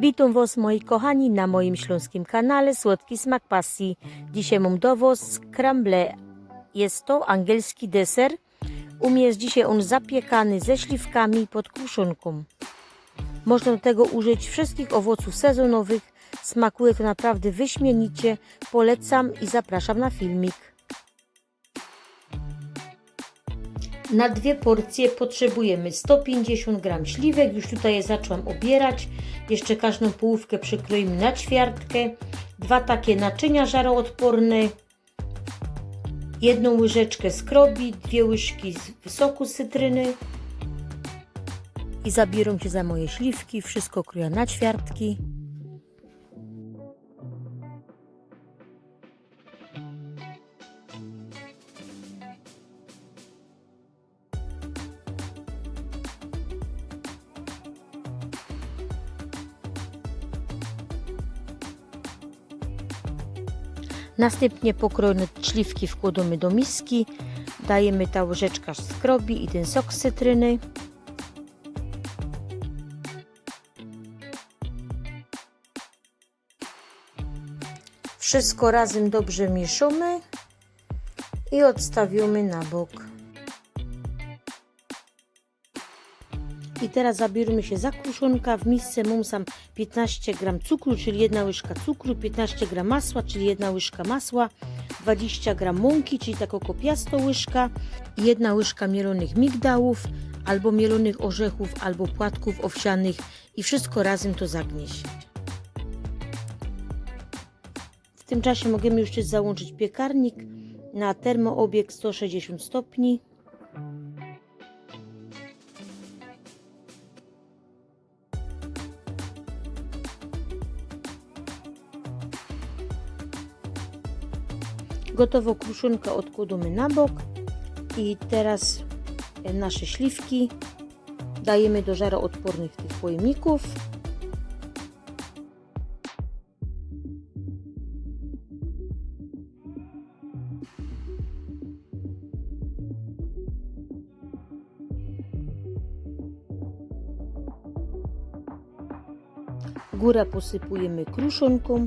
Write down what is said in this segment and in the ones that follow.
Witam Was moi kochani na moim śląskim kanale Słodki Smak Pasji. Dzisiaj mam do Was crumble. Jest to angielski deser. U mnie jest dzisiaj on zapiekany ze śliwkami pod kruszonką. Można do tego użyć wszystkich owoców sezonowych. Smakuje to naprawdę wyśmienicie. Polecam i zapraszam na filmik. Na dwie porcje potrzebujemy 150 g śliwek, już tutaj je zaczęłam obierać. Jeszcze każdą połówkę przykroimy na ćwiartkę. Dwa takie naczynia żaroodporne. Jedną łyżeczkę skrobi, dwie łyżki z soku z cytryny. I zabierą się za moje śliwki, wszystko kruję na ćwiartki. Następnie pokrojone śliwki wkładamy do miski. Dajemy ta łyżeczka skrobi i ten sok z cytryny. Wszystko razem dobrze mieszamy i odstawiamy na bok. I teraz zabieramy się za kruszonka. W misce mam sam 15 g cukru, czyli jedna łyżka cukru, 15 g masła, czyli jedna łyżka masła, 20 g mąki, czyli taką kopiastą łyżka, jedna łyżka mielonych migdałów, albo mielonych orzechów, albo płatków owsianych i wszystko razem to zagnieść. W tym czasie możemy już załączyć piekarnik na termoobieg 160 stopni. Gotową kruszonkę odkładamy na bok i teraz nasze śliwki dajemy do żaroodpornych tych pojemników. Górę posypujemy kruszonką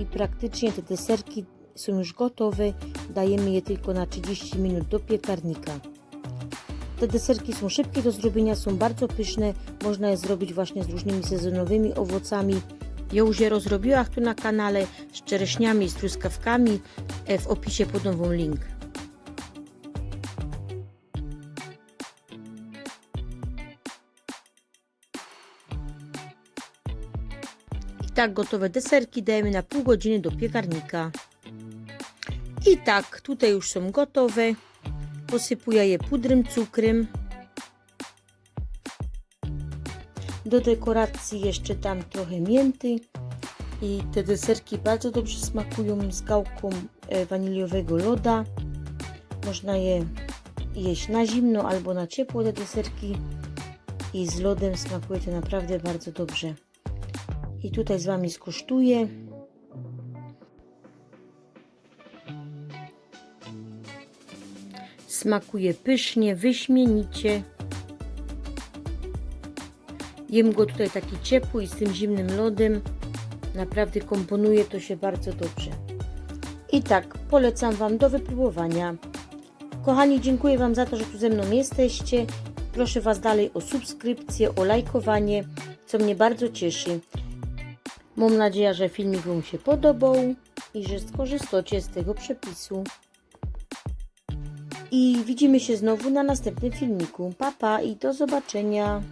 i praktycznie te deserki są już gotowe. Dajemy je tylko na 30 minut do piekarnika. Te deserki są szybkie do zrobienia, są bardzo pyszne. Można je zrobić właśnie z różnymi sezonowymi owocami. Ja już je rozrobiłam tu na kanale z czereśniami i z truskawkami. E, W opisie podam wam link. I tak gotowe deserki dajemy na pół godziny do piekarnika. I tak, tutaj już są gotowe. Posypuję je pudrem, cukrem. Do dekoracji jeszcze tam trochę mięty. I te deserki bardzo dobrze smakują z gałką e, waniliowego loda. Można je jeść na zimno albo na ciepło te deserki. I z lodem smakuje to naprawdę bardzo dobrze. I tutaj z Wami skosztuję. Smakuje pysznie, wyśmienicie. Jem go tutaj taki ciepły i z tym zimnym lodem. Naprawdę komponuje to się bardzo dobrze. I tak, polecam Wam do wypróbowania. Kochani, dziękuję Wam za to, że tu ze mną jesteście. Proszę Was dalej o subskrypcję, o lajkowanie, co mnie bardzo cieszy. Mam nadzieję, że filmik Wam się podobał i że skorzystacie z tego przepisu. I widzimy się znowu na następnym filmiku. Pa, pa i do zobaczenia.